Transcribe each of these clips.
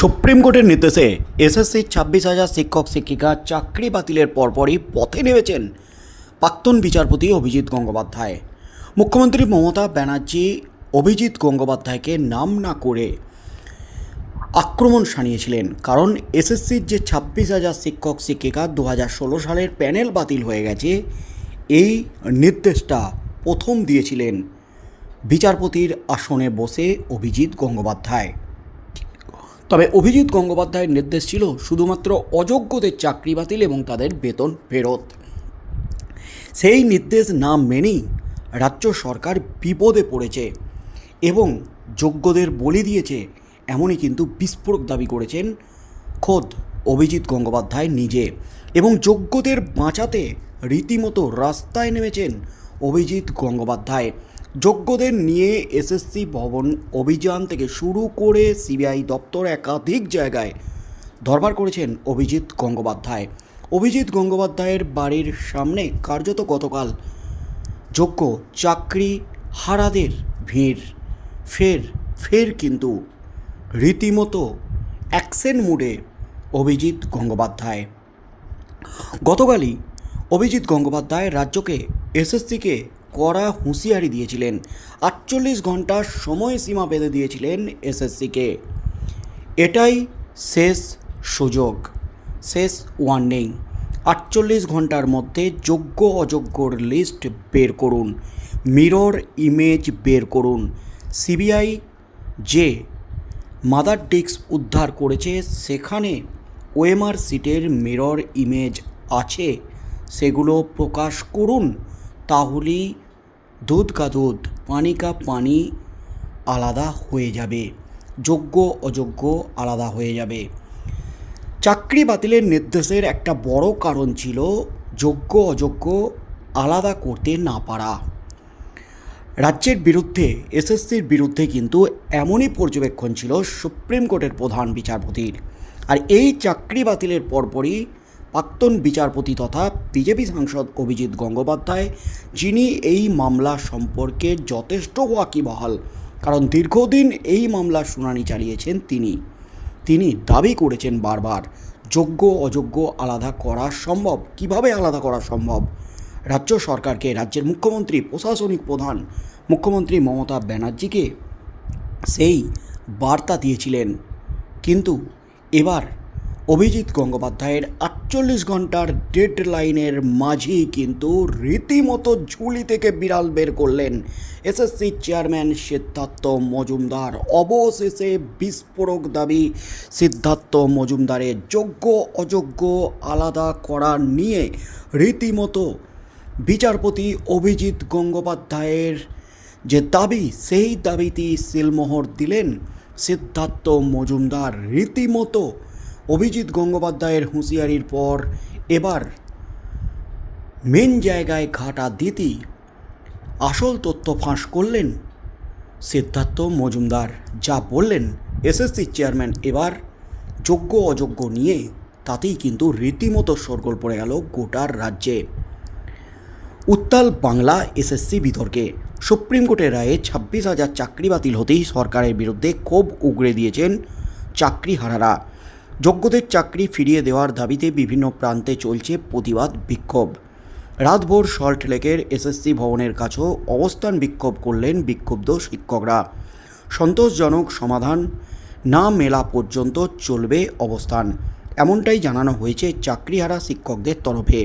Supreme কোর্টের নির্দেশে এসএসসির ছাব্বিশ হাজার শিক্ষক শিক্ষিকা চাকরি বাতিলের পরপরই পথে নেমেছেন প্রাক্তন বিচারপতি অভিজিৎ গঙ্গোপাধ্যায়। মুখ্যমন্ত্রী মমতা ব্যানার্জি অভিজিৎ গঙ্গোপাধ্যায়কে নাম না করে আক্রমণ সানিয়েছিলেন কারণ এসএসসির যে ছাব্বিশ হাজার শিক্ষক শিক্ষিকা দু হাজার ষোলো সালের প্যানেল বাতিল হয়ে গেছে, এই নির্দেশটা প্রথম দিয়েছিলেন বিচারপতির আসনে বসে অভিজিৎ গঙ্গোপাধ্যায়। তবে অভিজিৎ গঙ্গোপাধ্যায়ের নির্দেশ ছিল শুধুমাত্র অযোগ্যদের চাকরি বাতিল এবং তাদের বেতন ফেরত। সেই নির্দেশ না মেনেই রাজ্য সরকার বিপদে পড়েছে এবং যোগ্যদের বলি দিয়েছে, এমনই কিন্তু বিস্ফোরক দাবি করেছেন খোদ অভিজিৎ গঙ্গোপাধ্যায় নিজে। এবং যোগ্যদের বাঁচাতে রীতিমতো রাস্তায় নেমেছেন অভিজিৎ গঙ্গোপাধ্যায়। যোগ্যদের নিয়ে এসএসসি ভবন অভিযান থেকে শুরু করে সিবিআই দপ্তর একাধিক জায়গায় ধরবার করেছেন অভিজিৎ গঙ্গোপাধ্যায়। অভিজিৎ গঙ্গোপাধ্যায়ের বাড়ির সামনে কার্যত গতকাল যোগ্য চাকরি হারাদের ভিড়। ফের ফের কিন্তু রীতিমতো অ্যাকশন মুডে অভিজিৎ গঙ্গোপাধ্যায়। গতকালই অভিজিৎ গঙ্গোপাধ্যায় রাজ্যকে এসএসসিকে কড়া হুঁশিয়ারি দিয়েছিলেন। আটচল্লিশ ঘণ্টার সময়সীমা বেঁধে দিয়েছিলেন এসএসসিকে। এটাই শেষ সুযোগ, শেষ ওয়ার্নিং আটচল্লিশ ঘণ্টার মধ্যে যোগ্য অযোগ্যর লিস্ট বের করুন মিরর ইমেজ বের করুন। সিবিআই যে মাদার ডিস্ক উদ্ধার করেছে, সেখানে ওএমআর সিটের মিরর ইমেজ আছে, সেগুলো প্রকাশ করুন। তাহলেই দুধ কা দুধ, পানি কা পানি আলাদা হয়ে যাবে, যোগ্য, অযোগ্য আলাদা হয়ে যাবে। চাকরি বাতিলের নির্দেশের একটা বড় কারণ ছিল যোগ্য, অযোগ্য আলাদা করতে না পারা। রাজ্যের বিরুদ্ধে, এসএসসির বিরুদ্ধে কিন্তু এমনই পর্যবেক্ষণ ছিল সুপ্রিম কোর্টের প্রধান বিচারপতির। আর এই চাকরি বাতিলের পরপরই প্রাক্তন বিচারপতি তথা বিজেপি সাংসদ অভিজিৎ গঙ্গোপাধ্যায়, যিনি এই মামলা সম্পর্কে যথেষ্ট ওয়াকিবহাল কারণ দীর্ঘদিন এই মামলার শুনানি চালিয়েছেন তিনি। তিনি দাবি করেছেন বারবার, যোগ্য, অযোগ্য আলাদা করা সম্ভব? কীভাবে আলাদা করা সম্ভব? রাজ্য সরকারকে রাজ্যের মুখ্যমন্ত্রী, প্রশাসনিক প্রধান মুখ্যমন্ত্রী মমতা ব্যানার্জিকে সেই বার্তা দিয়েছিলেন। কিন্তু এবার অভিজিৎ গঙ্গোপাধ্যায়ের আটচল্লিশ ঘণ্টার ডেড লাইনের মাঝেই কিন্তু রীতিমতো ঝুলি থেকে বিড়াল বের করলেন। SSC chairman Siddhartha Majumdar. অবশেষে বিস্ফোরক দাবি সিদ্ধার্থ মজুমদারের যোগ্য, অযোগ্য আলাদা করা নিয়ে রীতিমতো বিচারপতি অভিজিৎ গঙ্গোপাধ্যায়ের যে দাবি, সেই দাবিটি সিলমোহর দিলেন সিদ্ধার্থ মজুমদার। রীতিমতো অভিজিৎ গঙ্গোপাধ্যায়ের হুঁশিয়ারির পর এবার মেন জায়গায় ঘাটা দিতি। আসল তথ্য ফাঁস করলেন সিদ্ধার্থ মজুমদার। যা বললেন এসএসসি চেয়ারম্যান এবার যোগ্য অযোগ্য নিয়ে। তাতেই কিন্তু রীতিমতো শোরগোল পড়ে গেল গোটার রাজ্যে। উত্তাল বাংলা এসএসসি বিতর্কে সুপ্রিম কোর্টের রায়ে ছাব্বিশ হাজার চাকরি বাতিল হতেই সরকারের বিরুদ্ধে ক্ষোভ উগড়ে দিয়েছেন চাকরিহারারা। যোগ্যদের চাকরি ফিরিয়ে দেওয়ার দাবিতে বিভিন্ন প্রান্তে চলছে প্রতিবাদ বিক্ষোভ। রাতভোর সল্ট লেকের এসএসসি ভবনের কাছেও অবস্থান বিক্ষোভ করলেন বিক্ষুব্ধ শিক্ষকরা। সন্তোষজনক সমাধান, না মেলা পর্যন্ত চলবে অবস্থান, এমনটাই জানানো হয়েছে চাকরিহারা শিক্ষকদের তরফে।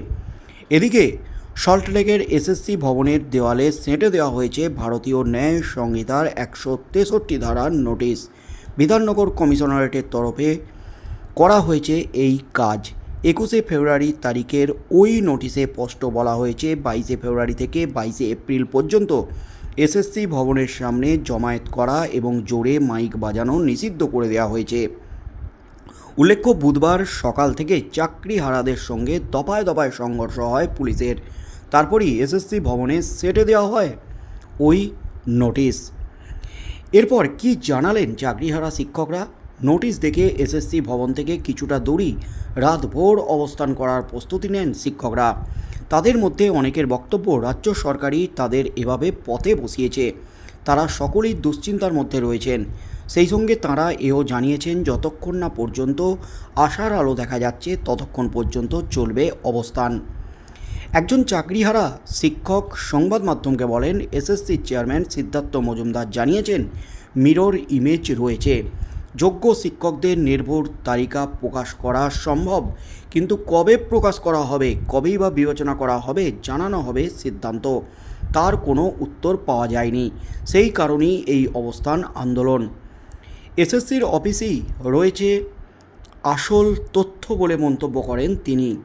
এদিকে সল্টলেকের এসএসসি ভবনের দেওয়ালে সেঁটে দেওয়া হয়েছে ভারতীয় ন্যায় সংহিতার একশো তেষট্টি ধারার নোটিশ। বিধাননগর কমিশনারেটের তরফে করা হয়েছে এই কাজ। একুশে ফেব্রুয়ারি তারিখের ওই নোটিশে স্পষ্ট বলা হয়েছে, বাইশে ফেব্রুয়ারি থেকে বাইশে এপ্রিল পর্যন্ত এসএসসি ভবনের সামনে জমায়েত করা এবং জোরে মাইক বাজানো নিষিদ্ধ করে দেওয়া হয়েছে। উল্লেখ্য, বুধবার সকাল থেকে চাকরিহারাদের সঙ্গে দফায় দফায় সংঘর্ষ হয় পুলিশের। তারপরই এসএসসি ভবনে সেটে দেওয়া হয় ওই নোটিশ। এরপর কি জানালেন চাকরিহারা শিক্ষকরা? নোটিশ দেখে এসএসসি ভবন থেকে কিছুটা দূরই রাতভোর অবস্থান করার প্রস্তুতি নেন শিক্ষকরা। তাদের মধ্যে অনেকের বক্তব্য রাজ্য সরকারই তাদের এভাবে পথে বসিয়েছে। তারা সকলেই দুশ্চিন্তার মধ্যে রয়েছেন। সেই সঙ্গে তারা এও জানিয়েছেন, যতক্ষণ না পর্যন্ত আশার আলো দেখা যাচ্ছে, ততক্ষণ পর্যন্ত চলবে অবস্থান। একজন চাকরিহারা শিক্ষক সংবাদ মাধ্যমকে বলেন, এসএসসির চেয়ারম্যান সিদ্ধার্থ মজুমদার জানিয়েছেন, মিরর ইমেজ রয়েছে। যোগ্য শিক্ষকদের নির্ভর তালিকা প্রকাশ করা সম্ভব। কিন্তু কবে প্রকাশ করা হবে, কবেই বা বিবেচনা করা হবে, জানানো হবে সিদ্ধান্ত। তার কোনো উত্তর পাওয়া যায়নি। সেই কারণেই এই অবস্থান আন্দোলন। এসএসসির অফিসেই রয়েছে আসল তথ্য বলে মন্তব্য করেন তিনি।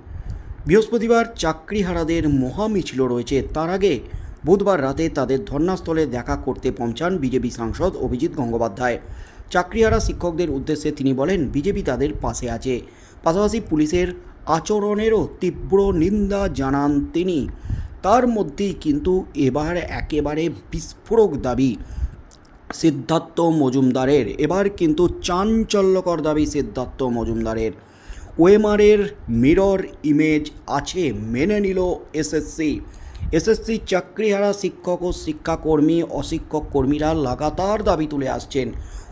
বৃহস্পতিবার চাকরিহারাদের মহা মিছিল রয়েছে। তার আগে বুধবার রাতে তাদের ধর্নাস্থলে দেখা করতে পৌঁছান বিজেপি সাংসদ অভিজিৎ গঙ্গোপাধ্যায়। চাকরিহারা শিক্ষকদের উদ্দেশ্যে তিনি বলেন, বিজেপি তাদের পাশে আছে। পাশাপাশি পুলিশের আচরণেরও তীব্র নিন্দা জানান তিনি। তার মধ্যেই কিন্তু এবার একেবারে বিস্ফোরক দাবি সিদ্ধার্থ মজুমদারের। এবার কিন্তু চাঞ্চল্যকর দাবি সিদ্ধার্থ মজুমদারের। ওয়েমারের মিরর ইমেজ আছে, মেনে নিল এসএসসি। এসএসসি চাকরিহারা শিক্ষক ও শিক্ষাকর্মী, অশিক্ষক কর্মীরা লাগাতার দাবি তুলে আসছেন।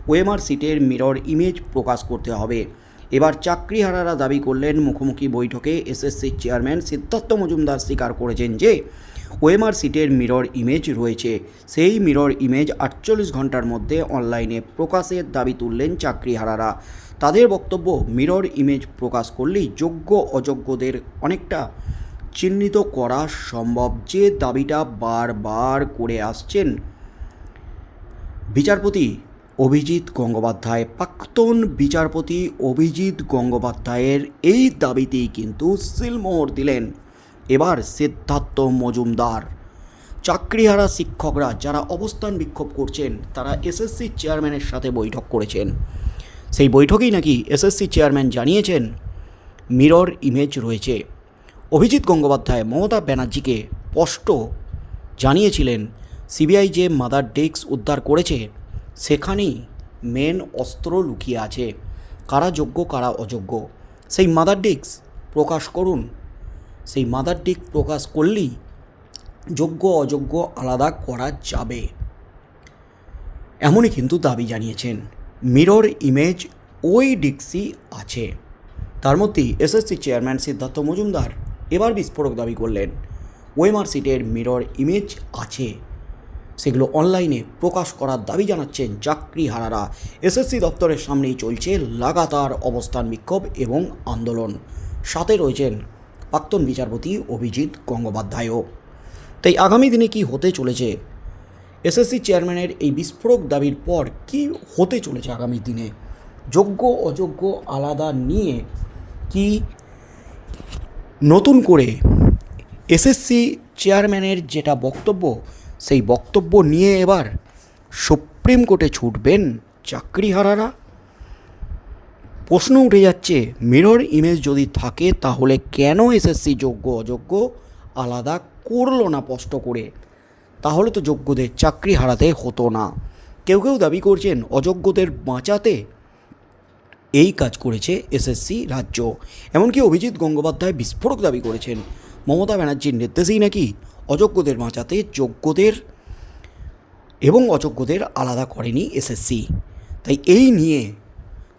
ওয়েমার সিটের মিরর ইমেজ প্রকাশ করতে হবে। এবার চাকরিহারারা দাবি করলেন, মুখোমুখি বৈঠকে এসএসসি চেয়ারম্যান সিদ্ধার্থ মজুমদার স্বীকার করেছেন যে, ওয়েমার সিটের মিরর ইমেজ রয়েছে। সেই মিরর ইমেজ আটচল্লিশ ঘণ্টার মধ্যে অনলাইনে প্রকাশের দাবি তুললেন চাকরিহারারা। তাদের বক্তব্য, মিরর ইমেজ প্রকাশ করলেই যোগ্য অযোগ্যদের অনেকটা চিহ্নিত করা সম্ভব। যে দাবিটা বারবার করে আসছেন বিচারপতি অভিজিৎ গঙ্গোপাধ্যায়, প্রাক্তন বিচারপতি অভিজিৎ গঙ্গোপাধ্যায়ের এই দাবিতেই কিন্তু সিলমোহর দিলেন। এবার সিদ্ধার্থ মজুমদার। চাকরিহারা শিক্ষকরা যারা অবস্থান বিক্ষোভ করছেন, তারা এসএসসি চেয়ারম্যানের সাথে বৈঠক করেছেন। সেই বৈঠকেই নাকি এসএসসি চেয়ারম্যান জানিয়েছেন, মিরর ইমেজ রয়েছে। অভিজিৎ গঙ্গোপাধ্যায়, মমতা ব্যানার্জিকে স্পষ্ট জানিয়েছিলেন, সিবিআই যে মাদার ডেস্ক উদ্ধার করেছে সেখানেই মেন অস্ত্র লুকিয়ে আছে। কারা যোগ্য, কারা অযোগ্য? সেই মাদার ডিক্স প্রকাশ করুন। সেই মাদার ডেস্ক প্রকাশ করলেই যোগ্য, অযোগ্য আলাদা করা যাবে। এমনই কিন্তু দাবি জানিয়েছেন। মিরর ইমেজ ওই ডিক্সি আছে। তার মধ্যেই এসএসসি চেয়ারম্যান সিদ্ধার্থ মজুমদার এবার বিস্ফোরক দাবি করলেন। ওয়েমার সিটের মিরর ইমেজ আছে। সেগুলো অনলাইনে প্রকাশ করার দাবি জানাচ্ছেন চাকরিহারারা। এসএসসি দপ্তরের সামনেই চলছে লাগাতার অবস্থান বিক্ষোভ এবং আন্দোলন। সাথে রয়েছেন প্রাক্তন বিচারপতি অভিজিৎ গঙ্গোপাধ্যায়ও। তাই আগামী দিনে কি হতে চলেছে? এসএসসি চেয়ারম্যানের এই বিস্ফোরক দাবির পর কি হতে চলেছে আগামী দিনে? যোগ্য, অযোগ্য আলাদা নিয়ে কি নতুন করে এসএসসি চেয়ারম্যানের যেটা বক্তব্য সেই বক্তব্য নিয়ে এবার সুপ্রিম কোর্টে ছুটবেন চাকরিহারারা। প্রশ্ন উঠে যাচ্ছে, মিরর ইমেজ যদি থাকে, তাহলে কেন এসএসসি যোগ্য, অযোগ্য আলাদা করল না স্পষ্ট করে? তাহলে তো যোগ্যদের চাকরি হারাতে হতো না। কেউ কেউ দাবি করছেন, অযোগ্যদের বাঁচাতে এই কাজ করেছে এসএসসি রাজ্য। এমনকি অভিজিৎ গঙ্গোপাধ্যায় বিস্ফোরক দাবি করেছেন মমতা ব্যানার্জির নির্দেশেই নাকি অযোগ্যদের বাঁচাতে যোগ্যদের এবং অযোগ্যদের আলাদা করেনি এসএসসি। তাই এই নিয়ে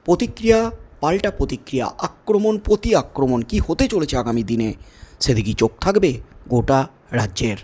প্রতিক্রিয়া, পাল্টা প্রতিক্রিয়া, আক্রমণ প্রতি আক্রমণ কি হতে চলেছে আগামী দিনে, সেদিকেই চোখ থাকবে গোটা রাজ্যের।